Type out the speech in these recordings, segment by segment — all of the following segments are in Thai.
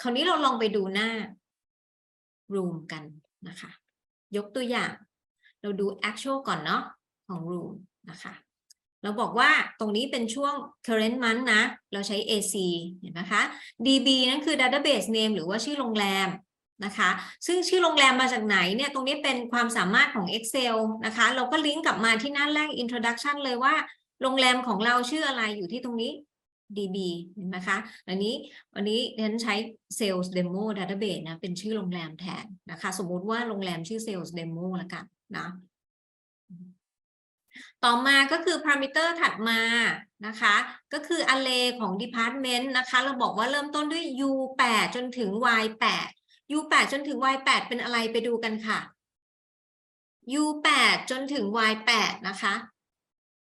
คราวนี้เราลองไปดูหน้า room กันนะคะ ยกตัวอย่าง เราดู actual ก่อนเนาะของ room นะคะ เราบอกว่าตรงนี้เป็นช่วง current month นะ เราใช้ AC เห็นไหมคะ DB นั่นคือ database name หรือว่าชื่อโรงแรมนะคะ ซึ่งชื่อโรงแรมมาจากไหนเนี่ย ตรงนี้เป็นความสามารถของ Excel นะคะ เราก็ลิงก์กลับมาที่หน้าแรก introduction เลยว่า โรงแรมของเราชื่ออะไรอยู่ที่ตรงนี้ DB นไหมคะ อันนี้วันนี้ฉันใช้ Sales Demo Database นะ เป็นชื่อโรงแรมแทนนะคะ สมมุติว่าโรงแรมชื่อ Sales Demo แล้วกันนะ ต่อมาก็คือ parameter ถัดมานะคะ ก็คือ array ของ department นะคะ เราบอกว่าเริ่มต้นด้วย u 8จนถึง y 8 u 8จนถึง y 8เป็นอะไรไปดูกันค่ะ u 8จนถึง y 8นะคะ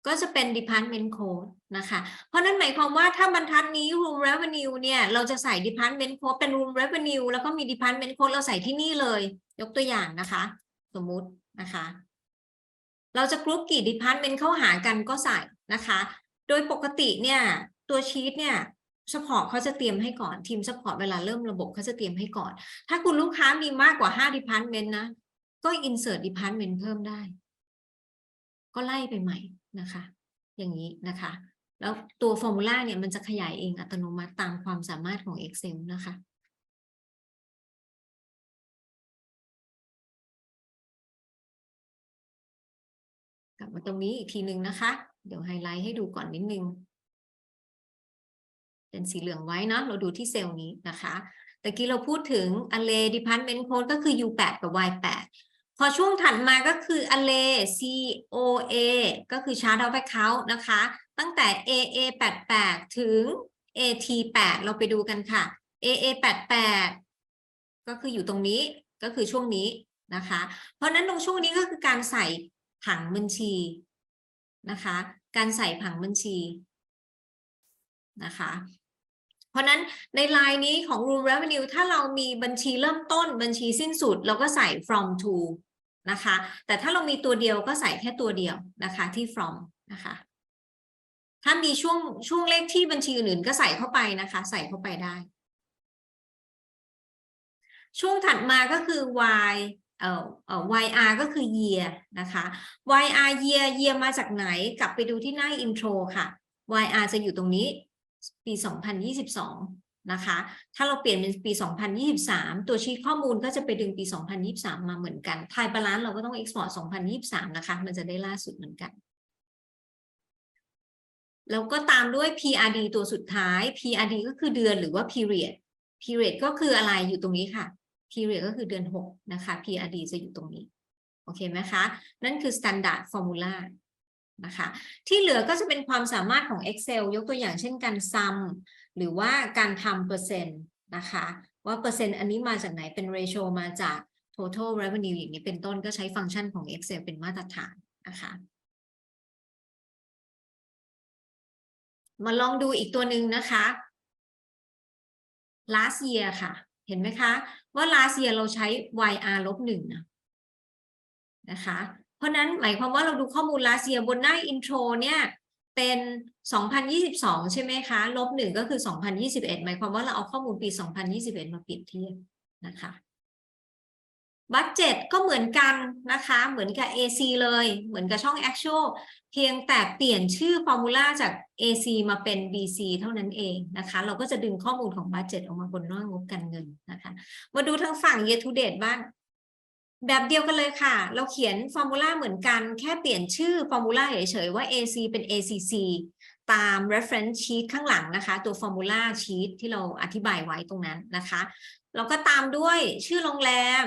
ก็จะเป็น department code นะคะ เพราะนั้นหมายความว่าถ้าบรรทัดนี้ room revenue เนี่ย เราจะใส่ department code เป็น room revenue แล้วก็มี department code เราใส่ที่นี่เลย ยกตัวอย่างนะคะ สมมุตินะคะ เราจะกรุ๊ปกี่ department เข้าหากันก็ใส่นะคะ โดยปกติเนี่ย ตัวชีตเนี่ยสปอร์ตเขาจะเตรียมให้ก่อนทีมสปอร์ตเวลาเริ่มระบบเขาจะเตรียมให้ก่อน ถ้าคุณลูกค้ามีมากกว่า5 department นะ ก็ insert department เพิ่มได้ ก็ไล่ไปใหม่นะคะ อย่างนี้นะคะ แล้วตัว formula เนี่ยมันจะขยายเองอัตโนมัติตามความสามารถของ Excel นะคะกลับมาตรงนี้อีกทีหนึ่งนะคะ เดี๋ยวไฮไลท์ให้ดูก่อนนิดนึง เป็นสีเหลืองไว้นะเราดูที่เซลล์นี้นะคะตะกี้เราพูดถึง array department code ก็คือ u8 กับ y8 อช่วงถัดมาก็คือ array coa ก็คือ chart of account นะคะ ตั้งแต่ aa88 ถึง at8 เราไปดูกันค่ะ aa88 ก็คืออยู่ตรงนี้ก็คือช่วงนี้นะคะ เพราะนั้นตรงช่วงนี้ก็คือการใส่ผังบัญชีนะคะ การใส่ผังบัญชีนะคะ เพราะฉะนั้นในลายนี้ของ room revenue ถ้าเรามีบัญชีเริ่มต้นบัญชีสิ้นสุด เราก็ใส่ from to นะคะ แต่ถ้าเรามีตัวเดียวก็ใส่แค่ตัวเดียวนะคะที่ from นะคะ ถ้ามีช่วงช่วงเลขที่บัญชีอื่นๆก็ใส่เข้าไปนะคะ ใส่เข้าไปได้ ช่วงถัดมาก็คือ y เอ่อเอ่อ YR ก็คือ year นะคะ YR year year มาจากไหนกลับไปดูที่หน้า intro ค่ะ YR จะอยู่ตรงนี้ปี 2022 นะคะ ถ้าเราเปลี่ยนเป็นปี 2023 ตัวชีตข้อมูลก็จะไปดึงปี 2023 มาเหมือนกันไทยบาลานซ์เราก็ต้อง export 2023 นะคะ มันจะได้ล่าสุดเหมือนกัน แล้วก็ตามด้วย PRD ตัวสุดท้าย PRD ก็คือเดือนหรือว่า period period ก็คืออะไรอยู่ตรงนี้ค่ะ period ก็คือเดือน 6 นะคะ PRD จะอยู่ตรงนี้ โอเคไหมคะ นั่นคือ standard formula นะคะ ที่เหลือก็จะเป็นความสามารถของ Excel ยกตัวอย่างเช่นการ sum หรือว่าการทำเปอร์เซ็นต์นะคะ ว่าเปอร์เซ็นต์อันนี้มาจากไหนเป็น ratio มาจาก total revenue อย่างนี้เป็นต้นก็ใช้ฟังก์ชันของ Excel เป็นมาตรฐานนะคะมาลองดูอีกตัวหนึ่งนะคะ last year ค่ะ เห็นไหมคะ ว่า last year เราใช้ YR ลบหนึ่งนะนะคะ เพราะนั้นหมายความว่าเราดูข้อมูล last year บนหน้า intro เนี่ย เป็น 2022 ใช่ไหมคะ ลบหนึ่งก็คือ 2021 หมายความว่าเราเอาข้อมูลปี 2021 มาเปรียบเทียบนะคะบัตเจ็ตก็เหมือนกันนะคะ เหมือนกับ AC เลย เหมือนกับช่อง actual เพียงแต่เปลี่ยนชื่อ formula จาก AC มาเป็น BC เท่านั้นเองนะคะ เราก็จะดึงข้อมูลของบัตเจ็ตออกมาบนน้างบการเงินนะคะ มาดูทางฝั่ง year to date บ้าง แบบเดียวกันเลยค่ะ เราเขียน formula เหมือนกัน แค่เปลี่ยนชื่อ formula เฉยๆว่า AC เป็น ACC ตาม reference sheet ข้างหลังนะคะ ตัว formula sheet ที่เราอธิบายไว้ตรงนั้นนะคะ แล้วก็ตามด้วยชื่อโรงแรม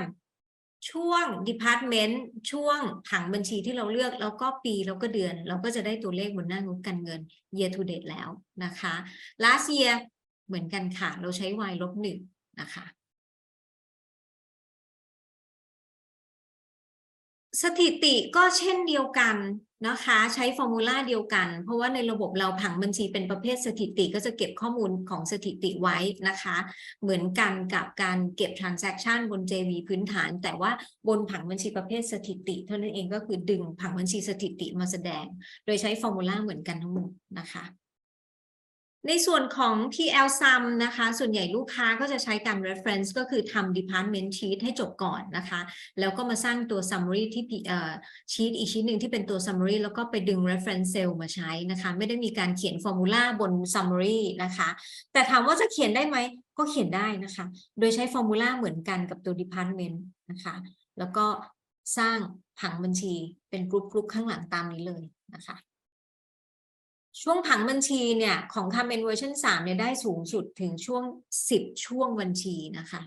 ช่วง department ช่วงผังบัญชีที่เราเลือก แล้วก็ปีแล้วก็เดือน เราก็จะได้ตัวเลขบนหน้างบการเงิน year to date แล้วนะคะ last year เหมือนกันค่ะ เราใช้ y ลบหนึ่งนะคะ สถิติก็เช่นเดียวกันนะคะใช้ฟอร์มูลาเดียวกัน เพราะว่าในระบบเราผังบัญชีเป็นประเภทสถิติก็จะเก็บข้อมูลของสถิติไว้นะคะ เหมือนกันกับการเก็บ transaction บน JV พื้นฐาน แต่ว่าบนผังบัญชีประเภทสถิติ เท่านั้นเองก็คือดึงผังบัญชีสถิติมาแสดง โดยใช้ฟอร์มูลาเหมือนกันทั้งหมดนะคะ ในส่วนของ PL sum นะคะ ส่วนใหญ่ลูกค้าก็จะใช้การ reference ก็คือทำ department sheet ให้จบก่อนนะคะ แล้วก็มาสร้างตัว summary ที่ P- เอ่อ sheet อีก sheet หนึ่งที่เป็นตัว summary แล้วก็ไปดึง reference cell มาใช้นะคะ ไม่ได้มีการเขียน formula บน summary นะคะ แต่ถามว่าจะเขียนได้ไหม ก็เขียนได้นะคะ โดยใช้ formula เหมือนกันกับตัว department นะคะ แล้วก็สร้างผังบัญชีเป็นกรุ๊ปๆข้างหลังตามนี้เลยนะคะ ช่วงผังบัญชีเนี่ยของ Carmen เวอร์ชัน3เนี่ยได้สูงสุดถึงช่วง 10 ช่วงบัญชีนะคะ